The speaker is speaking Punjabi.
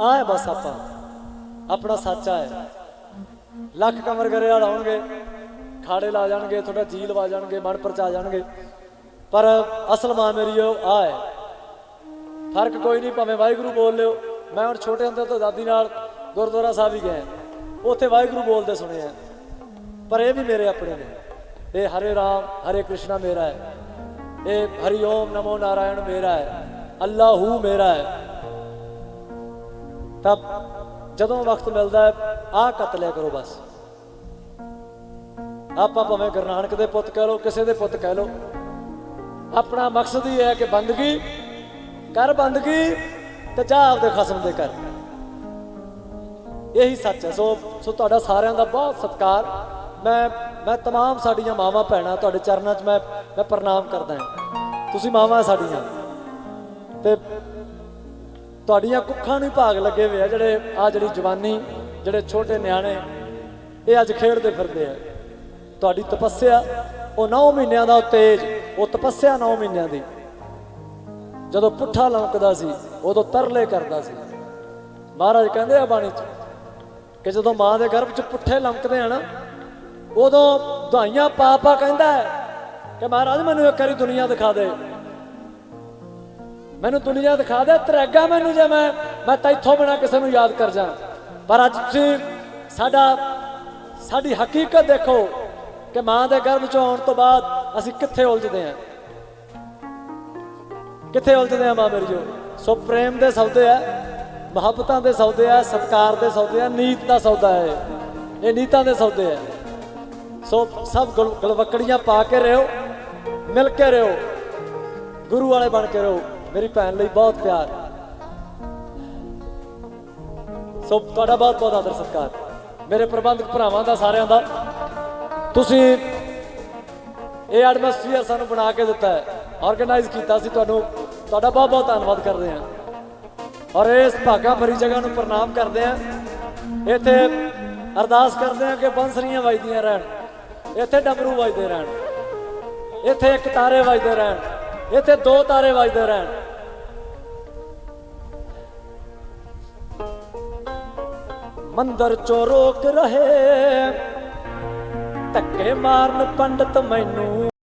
ਆ ਹੈ ਬਸ ਆਪਾਂ। ਆਪਣਾ ਸੱਚਾ ਹੈ। ਲੱਖ ਕਮਰ ਗਰੇ ਵਾਲ ਆਉਣਗੇ ਖਾੜੇ ਲਾ ਜਾਣਗੇ, ਤੁਹਾਡਾ ਜੀ ਲਵਾ ਜਾਣਗੇ, ਮਨ ਪਰਚਾ ਜਾਣਗੇ। ਪਰ ਅਸਲ ਮਾਂ ਮੇਰੀ ਉਹ ਆ ਹੈ। ਫ਼ਰਕ ਕੋਈ ਨਹੀਂ, ਭਾਵੇਂ ਵਾਹਿਗੁਰੂ ਬੋਲ ਲਿਓ। ਮੈਂ ਹੁਣ ਛੋਟੇ ਹੁੰਦੇ ਤੋਂ ਦਾਦੀ ਨਾਲ ਗੁਰਦੁਆਰਾ ਸਾਹਿਬ ਹੀ ਗਏ ਉੱਥੇ ਵਾਹਿਗੁਰੂ ਬੋਲਦੇ ਸੁਣੇ ਆ। ਪਰ ਇਹ ਵੀ ਮੇਰੇ ਆਪਣੇ ਨੇ। ਇਹ ਹਰੇ ਰਾਮ, ਹਰੇ ਕ੍ਰਿਸ਼ਨਾ ਮੇਰਾ ਹੈ। ਇਹ ਹਰੀ ਓਮ ਨਮੋ ਨਾਰਾਇਣ ਮੇਰਾ ਹੈ। ਅੱਲਾਹੂ ਮੇਰਾ ਹੈ। ਤਾਂ ਜਦੋਂ ਵਕਤ ਮਿਲਦਾ ਹੈ ਆਹ ਕੱਤ ਲਿਆ ਕਰੋ ਬਸ ਆਪਾਂ ਭਾਵੇਂ ਗੁਰੂ ਨਾਨਕ ਦੇ ਪੁੱਤ ਕਹਿ ਲਓ ਕਿਸੇ ਦੇ ਪੁੱਤ ਕਹਿ ਲਓ ਆਪਣਾ ਮਕਸਦ ਹੀ ਹੈ ਕਿ ਬੰਦਗੀ ਕਰ ਬੰਦਗੀ ਤੇ ਜਾ ਆਪਦੇ ਖਸਮ ਦੇ ਕਰ ਇਹੀ ਸੱਚ ਹੈ ਸੋ ਸੋ ਤੁਹਾਡਾ ਸਾਰਿਆਂ ਦਾ ਬਹੁਤ ਸਤਿਕਾਰ ਮੈਂ ਮੈਂ तमाम ਸਾਡੀਆਂ ਮਾਵਾਂ ਭੈਣਾਂ ਤੁਹਾਡੇ ਚਰਨਾਂ 'ਚ ਮੈਂ ਮੈਂ ਪ੍ਰਣਾਮ ਕਰਦਾ ਹਾਂ ਤੁਸੀਂ ਮਾਵਾਂ ਸਾਡੀਆਂ ਤੇ ਤੁਹਾਡੀਆਂ ਕੁੱਖਾਂ ਨੂੰ ਹੀ ਭਾਗ ਲੱਗੇ ਹੋਏ ਆ ਜਿਹੜੇ ਆ ਜਿਹੜੀ ਜਵਾਨੀ, ਜਿਹੜੇ ਛੋਟੇ ਨਿਆਣੇ, ਇਹ ਅੱਜ ਖੇਡਦੇ ਫਿਰਦੇ ਆ। ਤੁਹਾਡੀ ਤਪੱਸਿਆ ਉਹ 9 ਮਹੀਨਿਆਂ ਦਾ ਉਹ ਤੇਜ, ਉਹ ਤਪੱਸਿਆ 9 ਮਹੀਨਿਆਂ ਦੀ। ਜਦੋਂ ਪੁੱਠਾ ਲੰਕਦਾ ਸੀ, ਉਦੋਂ ਤਰਲੇ ਕਰਦਾ ਸੀ। ਮਹਾਰਾਜ ਕਹਿੰਦੇ ਆ ਬਾਣੀ 'ਚ ਕਿ ਜਦੋਂ ਮਾਂ ਦੇ ਗਰਭ 'ਚ ਪੁੱਠੇ ਲੰਕਦੇ ਆ ਨਾ, ਉਦੋਂ ਦਵਾਈਆਂ ਪਾ ਪਾ ਕਹਿੰਦਾ ਹੈ ਕਿ ਮਹਾਰਾਜ ਮੈਨੂੰ ਇੱਕ ਵਾਰੀ ਦੁਨੀਆ ਦਿਖਾ ਦੇ। ਮੈਨੂੰ ਦੁਨੀਆ ਦਿਖਾ ਦੇ ਤਰੇਗਾ ਮੈਨੂੰ ਜੇ ਮੈਂ ਮੈਂ ਤੈਥੋਂ ਬਿਨਾ ਕਿਸੇ ਨੂੰ ਯਾਦ ਕਰ ਜਾ ਪਰ ਅੱਜ ਤੁਸੀਂ ਸਾਡਾ, ਸਾਡੀ ਹਕੀਕਤ ਦੇਖੋ ਕਿ ਮਾਂ ਦੇ ਗਰਭ ਚੋਂ ਆਉਣ ਤੋਂ ਬਾਅਦ ਅਸੀਂ ਕਿੱਥੇ ਉਲਝਦੇ ਹਾਂ। ਕਿੱਥੇ ਉਲਝਦੇ ਆ ਮਾਂ ਮੇਰੀ ਜੋ ਸੋ ਪ੍ਰੇਮ ਦੇ ਸੌਦੇ ਆ, ਮੁਹੱਬਤਾਂ ਦੇ ਸੌਦੇ ਆ, ਸਤਕਾਰ ਦੇ ਸੌਦੇ ਆ, ਨੀਤ ਦਾ ਸੌਦਾ ਹੈ ਇਹ। ਨੀਤਾਂ ਦੇ ਸੌਦੇ ਆ। ਸੋ ਸਭ ਗਲ- ਗਲਵੱਕੜੀਆਂ ਪਾ ਕੇ ਰਹੋ, ਮਿਲ ਕੇ ਰਹੋ, ਗੁਰੂ ਵਾਲੇ ਬਣ ਕੇ ਰਹੋ। ਮੇਰੀ ਭੈਣ ਲਈ ਬਹੁਤ ਪਿਆਰ। ਸੋ ਤੁਹਾਡਾ ਬਹੁਤ ਬਹੁਤ ਆਦਰ ਸਤਿਕਾਰ। ਮੇਰੇ ਪ੍ਰਬੰਧਕ ਭਰਾਵਾਂ ਦਾ ਸਾਰਿਆਂ ਦਾ। ਤੁਸੀਂ ਇਹ ਐਟਮੋਸਫੀਅਰ ਸਾਨੂੰ ਬਣਾ ਕੇ ਦਿੱਤਾ ਹੈ। ਆਰਗੇਨਾਈਜ਼ ਕੀਤਾ ਸੀ ਤੁਹਾਨੂੰ। ਤੁਹਾਡਾ ਬਹੁਤ ਬਹੁਤ ਧੰਨਵਾਦ ਕਰਦੇ ਹਾਂ। ਔਰ ਇਸ ਭਾਗਾ ਭਰੀ ਜਗ੍ਹਾ ਨੂੰ ਪ੍ਰਣਾਮ ਕਰਦੇ ਹਾਂ। ਇੱਥੇ ਅਰਦਾਸ ਕਰਦੇ ਹਾਂ ਕਿ ਬੰਸਰੀਆਂ ਵੱਜਦੀਆਂ ਰਹਿਣ। ਇੱਥੇ ਡਮਰੂ ਵੱਜਦੇ ਰਹਿਣ। ਇੱਥੇ ਇੱਕ ਤਾਰੇ ਵੱਜਦੇ ਰਹਿਣ। ਇੱਥੇ ਦੋ ਤਾਰੇ ਵੱਜਦੇ ਰਹਿਣ। ਮੰਦਰ ਚੋਂ ਰੋਕ ਰਹੇ। ਧੱਕੇ ਮਾਰਨ ਪੰਡਤ ਮੈਨੂੰ